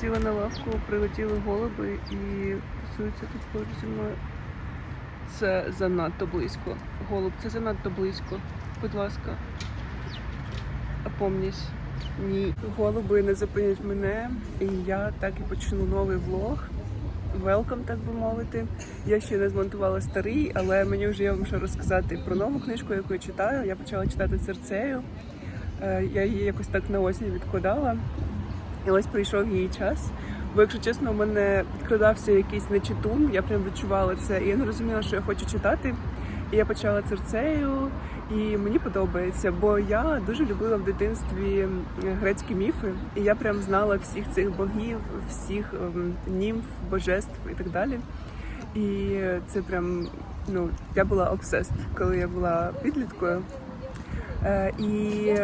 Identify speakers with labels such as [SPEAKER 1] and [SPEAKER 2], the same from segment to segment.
[SPEAKER 1] сіла на лавку, прилетіли голуби і пасуються тут поруч зі мною. Це занадто близько. Голуб, це занадто близько. Будь ласка. Опомнісь. Ні. Голуби не зупинять мене, і я так і почну новий влог. Велком, так би мовити. Я ще не змонтувала старий, але мені вже є вам що розказати про нову книжку, яку я читаю. Я почала читати серцею. Е, Я її якось так на осінь відкладала. І ось прийшов її час. Бо, якщо чесно, у мене підкрадався якийсь нечитун, я прям відчувала це, і я не розуміла, що я хочу читати. І я почала церцею, і мені подобається, бо я дуже любила в дитинстві грецькі міфи, і я прям знала всіх цих богів, всіх ем, німф, божеств і так далі. І це прям ну я була обсест, коли я була підліткою. Е, І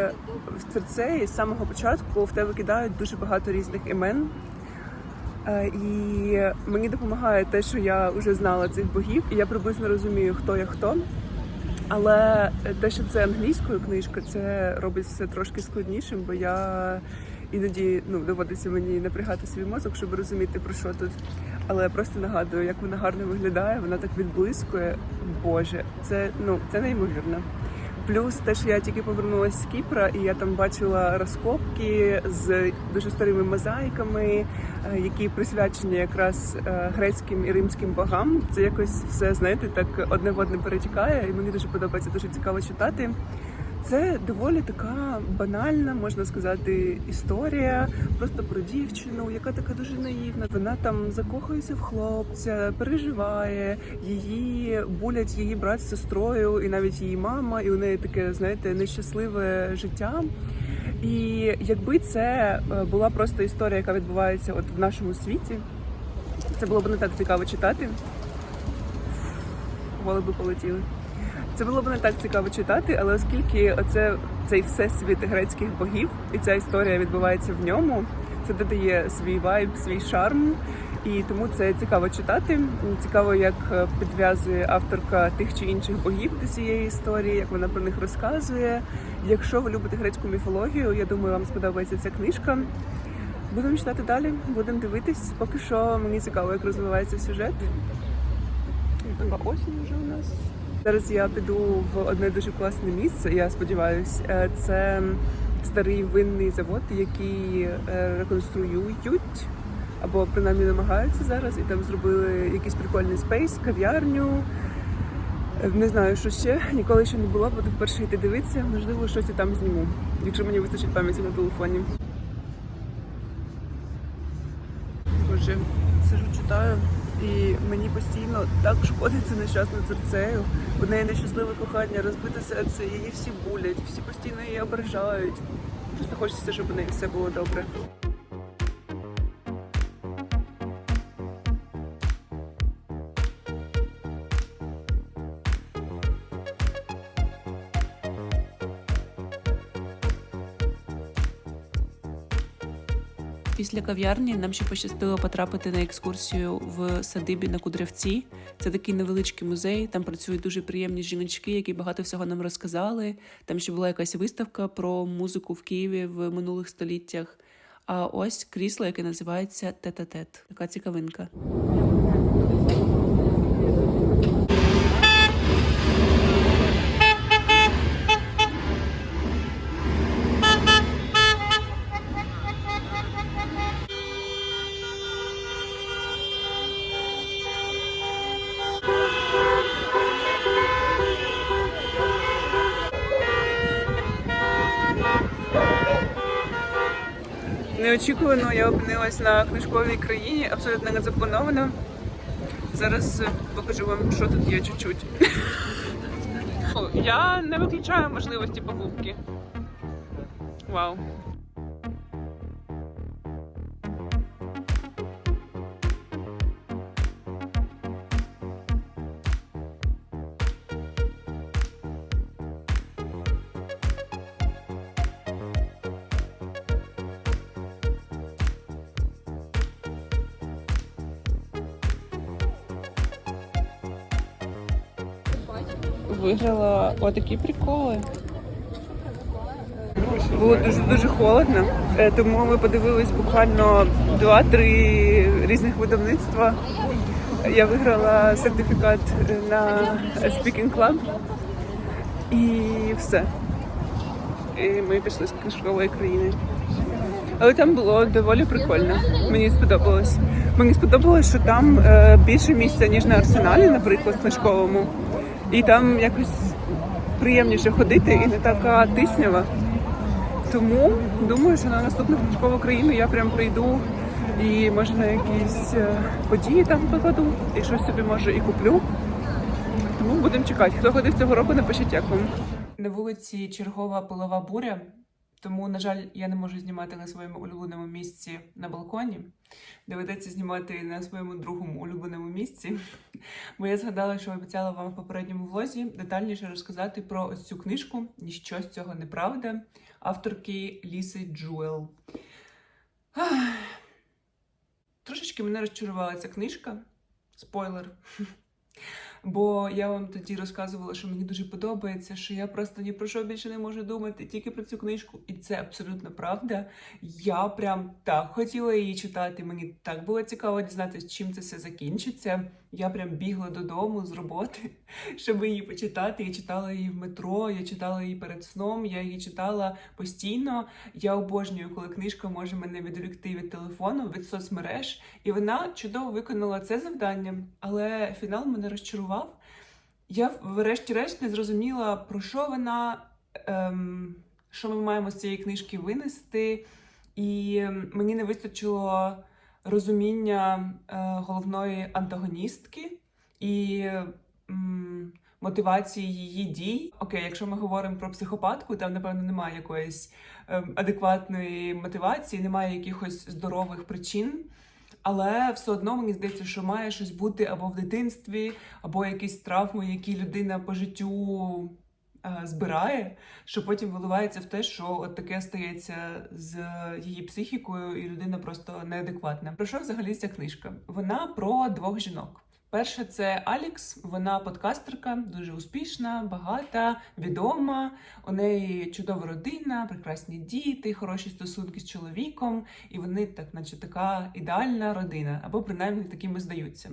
[SPEAKER 1] в серцеї з самого початку в тебе кидають дуже багато різних імен. Е, І мені допомагає те, що я вже знала цих богів, і я приблизно розумію, хто є хто. Але те, що це англійською книжка, це робить все трошки складнішим, бо я іноді ну, доводиться мені напрягати свій мозок, щоб розуміти про що тут. Але я просто нагадую, як вона гарно виглядає, вона так відблискує. Боже, це ну це неймовірно. Плюс те, що я тільки повернулася з Кіпра, і я там бачила розкопки з дуже старими мозаїками, е, які присвячені якраз е, грецьким і римським богам. Це якось все знаєте, так одне в одне перетікає, і мені дуже подобається, дуже цікаво читати. Це доволі така банальна, можна сказати, історія просто про дівчину, яка така дуже наївна. Вона там закохується в хлопця, переживає, її булять її брат з сестрою, і навіть її мама, і у неї таке, знаєте, нещасливе життя. І якби це е, була просто історія, яка відбувається от в нашому світі, це було б не так цікаво читати. Голуби полетіли. Це було б не так цікаво читати, але оскільки оце цей всесвіт грецьких богів, і ця історія відбувається в ньому, це додає свій вайб, свій шарм, і тому це цікаво читати. Цікаво, як е, підв'язує авторка тих чи інших богів до цієї історії, як вона про них розказує. Якщо ви любите грецьку міфологію, я думаю, вам сподобається ця книжка. Будемо читати далі, будемо дивитись. Поки що мені цікаво, як розвивається сюжет. Така осінь вже у нас. Зараз я піду в одне дуже класне місце. Я сподіваюся, це старий винний завод, який е, реконструюють або принаймні намагаються зараз, і там зробили якийсь прикольний спейс, кав'ярню. Е, Не знаю, що ще ніколи ще не було, буду вперше йти дивитися. Можливо, щось і там зніму, якщо мені вистачить пам'яті на телефоні. Боже, сижу, читаю, і мені постійно так шкодиться нещасною серцею. У неї нещасливе кохання, розбите серце, її всі булять, всі постійно її ображають. Просто хочеться, щоб у неї все було добре.
[SPEAKER 2] Після кав'ярні нам ще пощастило потрапити на екскурсію в садибі на Кудрявці. Це такий невеличкий музей. Там працюють дуже приємні жіночки, які багато всього нам розказали. Там ще була якась виставка про музику в Києві в минулих століттях. А ось крісло, яке називається Тет-а-тет. Така цікавинка.
[SPEAKER 1] Неочікувано я опинилась на книжковій країні, абсолютно не заплановано. Зараз е, покажу вам, що тут є чуть-чуть. Я не виключаю можливості покупки. Вау. Виграла отакі приколи. було дуже дуже холодно, е, тому ми подивились буквально два-три різних видавництва. Я виграла сертифікат на Speaking Club і все. І ми пішли з книжкової країни. Але там було доволі прикольно. Мені сподобалось. Мені сподобалось, що там е, більше місця, ніж на арсеналі, наприклад, книжковому. І там якось приємніше ходити і не така тиснява. Тому думаю, що на наступну книжкову країну я прям прийду і може на якісь е, події там покладу, і щось собі може і куплю. Тому будемо чекати. Хто ходив цього року, напишіть як вам. На вулиці чергова пилова буря, тому, на жаль, я не можу знімати на своєму улюбленому місці на балконі. Доведеться знімати на своєму другому улюбленому місці. Бо я згадала, що обіцяла вам в попередньому влозі детальніше розказати про ось цю книжку Ніщо з цього неправда авторки Ліси Джуел. Трошечки мене розчарувала ця книжка. Спойлер. Бо я вам тоді розказувала, що мені дуже подобається, що я просто ні про що більше не можу думати, тільки про цю книжку. І це абсолютно правда. Я прям так хотіла її читати. Мені так було цікаво дізнатися, чим це все закінчиться. Я прям бігла додому з роботи, щоб її почитати. Я читала її в метро, я читала її перед сном, я її читала постійно. Я обожнюю, коли книжка може мене відволікти від телефону, від соцмереж. І вона чудово виконала це завдання, але фінал мене розчарував. Я врешті-решт не зрозуміла, про що вона, ем, що ми маємо з цієї книжки винести, і мені не вистачило розуміння е, головної антагоністки і мотивації її дій. Окей, якщо ми говоримо про психопатку, там напевно немає якоїсь ем, адекватної мотивації, немає якихось здорових причин. Але все одно мені здається, що має щось бути або в дитинстві, або якісь травми, які людина по життю збирає, що потім виливається в те, що от таке стається з її психікою, і людина просто неадекватна. Про що взагалі ця книжка? Вона про двох жінок. Перша це Алікс, вона подкастерка, дуже успішна, багата, відома. У неї чудова родина, прекрасні діти, хороші стосунки з чоловіком, і вони так, наче така ідеальна родина, або принаймні такими здаються.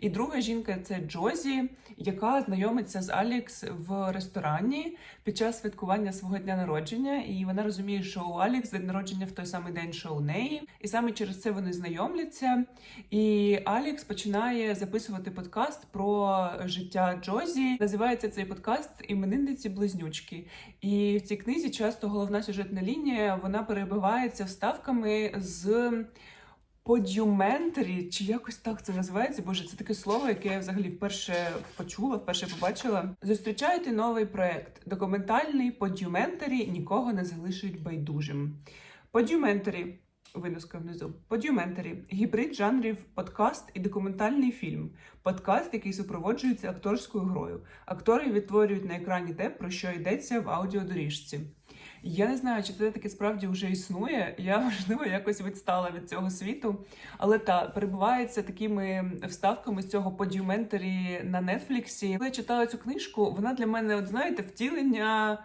[SPEAKER 1] І друга жінка це Джозі, яка знайомиться з Алікс в ресторані під час святкування свого дня народження. І вона розуміє, що у Алікс день народження в той самий день, що у неї, і саме через це вони знайомляться. І Алікс починає записувати подкаст про життя Джозі. Називається цей подкаст Іменинниці близнючки. І в цій книзі часто головна сюжетна лінія вона перебивається вставками з. Подюментарі, чи якось так це називається? Боже, це таке слово, яке я взагалі вперше почула, вперше побачила. Зустрічайте новий проект. Документальний подюментарі нікого не залишить байдужим. Подюментарі, виноска внизу. Подюментарі гібрид жанрів подкаст і документальний фільм. Подкаст, який супроводжується акторською грою. Актори відтворюють на екрані те, про що йдеться в аудіодоріжці. Я не знаю, чи це таке справді вже існує. Я можливо якось відстала від цього світу, але та перебувається такими вставками з цього подюментарі на Нетфліксі. Коли я читала цю книжку, вона для мене, от знаєте, втілення.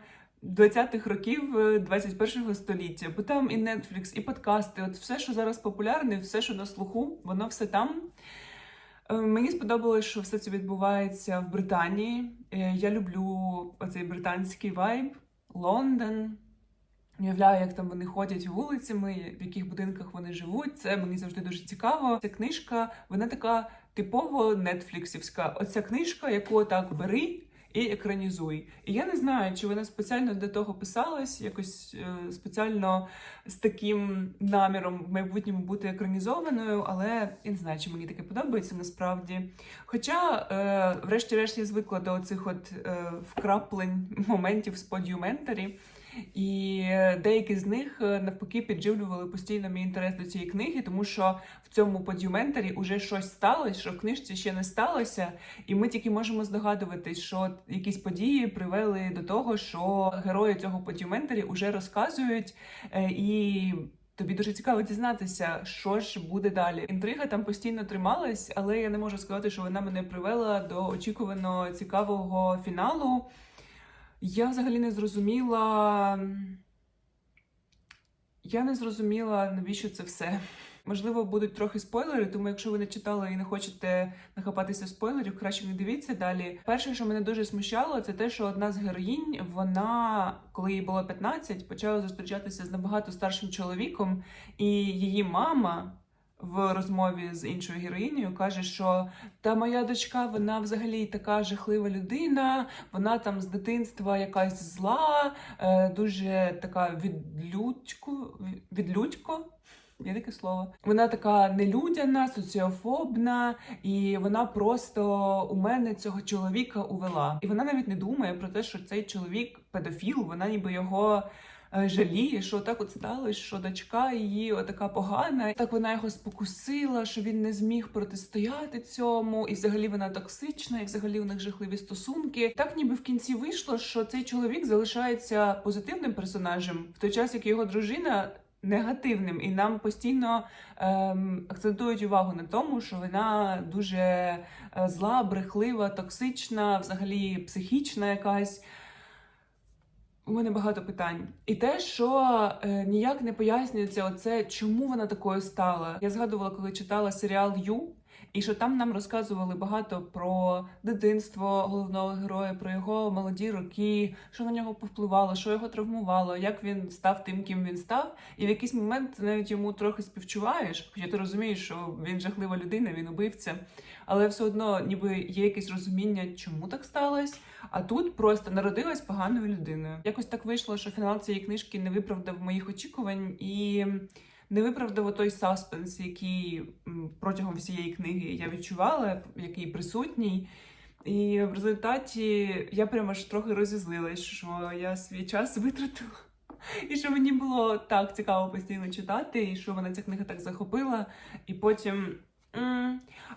[SPEAKER 1] 20-х років е, 21-го століття, бо там і Netflix, і подкасти, от все, що зараз популярне, все, що на слуху, воно все там. Е, Мені сподобалось, що все це відбувається в Британії. Е, Я люблю оцей британський вайб, Лондон. Уявляю, як там вони ходять вулицями, в яких будинках вони живуть. Це мені завжди дуже цікаво. Ця книжка, вона така типово нетфліксівська. Оця книжка, яку так бери і екранізуй. І я не знаю, чи вона спеціально до того писалась, якось е, спеціально з таким наміром в майбутньому бути екранізованою, але я не знаю, чи мені таке подобається насправді. Хоча, е, врешті-решт, я звикла до оцих от е, вкраплень моментів з подюментарі. І деякі з них е, навпаки підживлювали постійно мій інтерес до цієї книги, тому що в цьому подюментарі вже щось сталося, що в книжці ще не сталося, і ми тільки можемо здогадуватись, що якісь події привели до того, що герої цього подюментарі вже розказують е, і. Тобі дуже цікаво дізнатися, що ж буде далі. Інтрига там постійно трималась, але я не можу сказати, що вона мене привела до очікуваного цікавого фіналу. Я взагалі не зрозуміла, Я не зрозуміла, навіщо це все. Можливо, будуть трохи спойлери, тому якщо ви не читали і не хочете нахапатися спойлерів, краще не дивіться далі. Перше, що мене дуже смущало, це те, що одна з героїнь, вона, коли їй було 15, почала зустрічатися з набагато старшим чоловіком, і її мама. В розмові з іншою героїнею каже, що та моя дочка, вона взагалі така жахлива людина, вона там з дитинства якась зла, е, дуже така відлюдько, відлюдько. Є таке слово. Вона така нелюдяна, соціофобна, і вона просто у мене цього чоловіка увела. І вона навіть не думає про те, що цей чоловік педофіл, вона ніби його. Е, Жаліє, що так от сталося, що дочка її отака погана. Так вона його спокусила, що він не зміг протистояти цьому, і взагалі вона токсична, і взагалі у них жахливі стосунки. Так ніби в кінці вийшло, що цей чоловік залишається позитивним персонажем, в той час як його дружина негативним, і нам постійно ем, акцентують увагу на тому, що вона дуже е, зла, брехлива, токсична, взагалі психічна якась. У мене багато питань. І те, що е, ніяк не пояснюється, оце чому вона такою стала. Я згадувала, коли читала серіал Ю, і що там нам розказували багато про дитинство головного героя, про його молоді роки, що на нього повпливало, що його травмувало, як він став тим, ким він став. І в якийсь момент ти навіть йому трохи співчуваєш, хоча ти розумієш, що він жахлива людина, він убивця, але все одно, ніби є якесь розуміння, чому так сталося. А тут просто народилась поганою людиною. Якось так вийшло, що фінал цієї книжки не виправдав моїх очікувань і не виправдав той саспенс, який протягом всієї книги я відчувала, який присутній. І в результаті я прямо ж трохи розізлилась, що я свій час витратила. І що мені було так цікаво постійно читати, і що мене ця книга так захопила. І потім.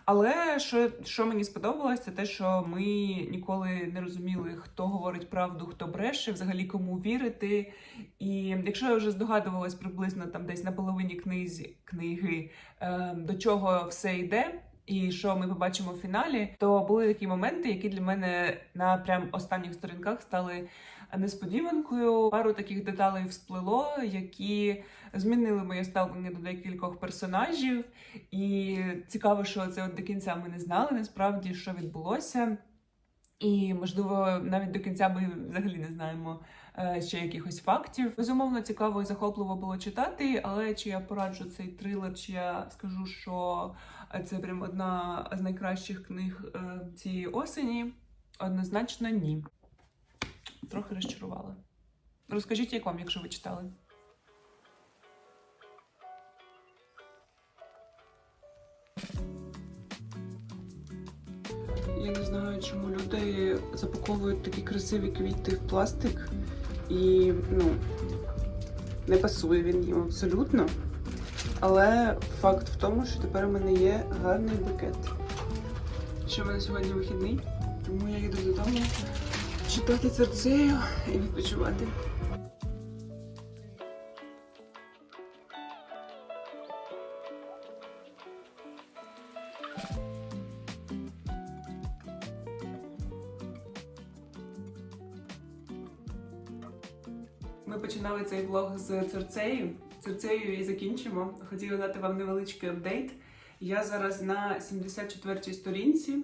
[SPEAKER 1] Але що, що мені сподобалось, це те, що ми ніколи не розуміли, хто говорить правду, хто бреше, взагалі кому вірити. І якщо я вже здогадувалась приблизно там десь на половині книзі, книги, е, до чого все йде. І що ми побачимо в фіналі, то були такі моменти, які для мене на прям останніх сторінках стали несподіванкою. Пару таких деталей всплило, які змінили моє ставлення до декількох персонажів. І цікаво, що це от до кінця ми не знали насправді, що відбулося. І, можливо, навіть до кінця ми взагалі не знаємо ще якихось фактів. Безумовно, цікаво і захопливо було читати, але чи я пораджу цей трилер, чи я скажу, що це прям одна з найкращих книг е, цієї осені? Однозначно ні. Трохи розчарувала. Розкажіть, як вам, якщо ви читали. Я не знаю, чому люди запаковують такі красиві квіти в пластик і ну, не пасує він їм абсолютно. Але факт в тому, що тепер у мене є гарний букет. Що в мене сьогодні вихідний, тому я їду додому читати церцею і відпочивати. Цей влог з церцею. Церцею і закінчимо. Хотіла дати вам невеличкий апдейт. Я зараз на 74-й сторінці.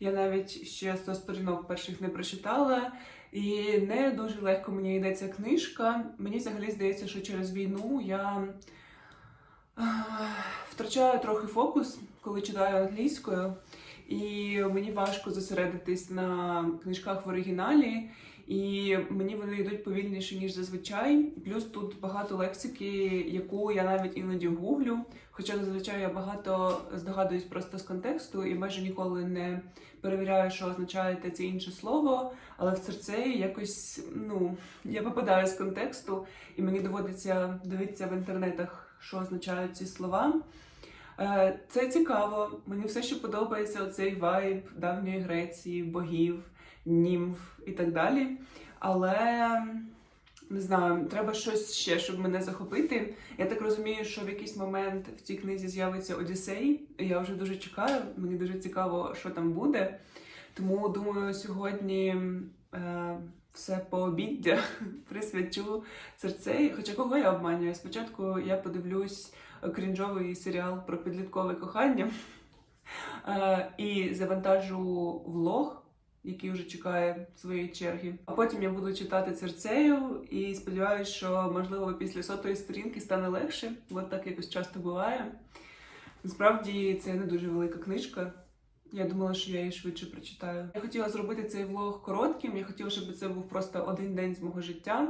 [SPEAKER 1] Я навіть ще 100 сторінок перших не прочитала. І не дуже легко мені йдеться книжка. Мені взагалі здається, що через війну я втрачаю трохи фокус, коли читаю англійською. І мені важко зосередитись на книжках в оригіналі. І мені вони йдуть повільніше, ніж зазвичай. Плюс тут багато лексики, яку я навіть іноді гуглю. Хоча зазвичай я багато здогадуюсь просто з контексту і майже ніколи не перевіряю, що означає те це інше слово. Але в серцеї якось ну я попадаю з контексту, і мені доводиться дивитися в інтернетах, що означають ці слова. Е, Це цікаво. Мені все ще подобається оцей вайб давньої Греції, богів, німф і так далі. Але не знаю, треба щось ще, щоб мене захопити. Я так розумію, що в якийсь момент в цій книзі з'явиться Одіссей. Я вже дуже чекаю. Мені дуже цікаво, що там буде. Тому думаю, сьогодні е, все пообіддя присвячу серцею. Хоча кого я обманюю? Спочатку я подивлюсь крінжовий серіал про підліткове кохання е, і завантажу влог. Який вже чекає своєї черги. А потім я буду читати серцею і сподіваюся, що можливо після сотої сторінки стане легше, бо так якось часто буває. Насправді це не дуже велика книжка. Я думала, що я її швидше прочитаю. Я хотіла зробити цей влог коротким. Я хотіла, щоб це був просто один день з мого життя.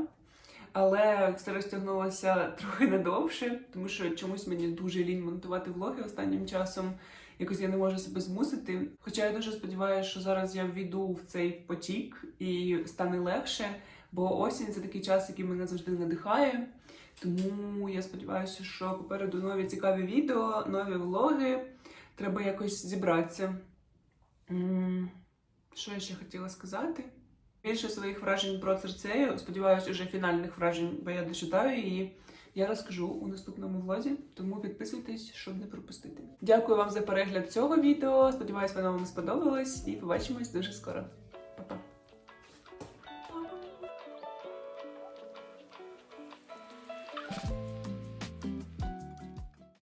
[SPEAKER 1] Але все розтягнулося трохи надовше, тому що чомусь мені дуже лінь монтувати влоги останнім часом. Якось я не можу себе змусити. Хоча я дуже сподіваюся, що зараз я ввійду в цей потік і стане легше, бо осінь це такий час, який мене завжди надихає. Тому я сподіваюся, що попереду нові цікаві відео, нові влоги. Треба якось зібратися. Що я ще хотіла сказати? Більше своїх вражень про Церцею, сподіваюся, уже фінальних вражень, бо я дочитаю її. Я розкажу у наступному влозі, тому підписуйтесь, щоб не пропустити. Дякую вам за перегляд цього відео. Сподіваюсь, воно вам сподобалось і побачимось дуже скоро.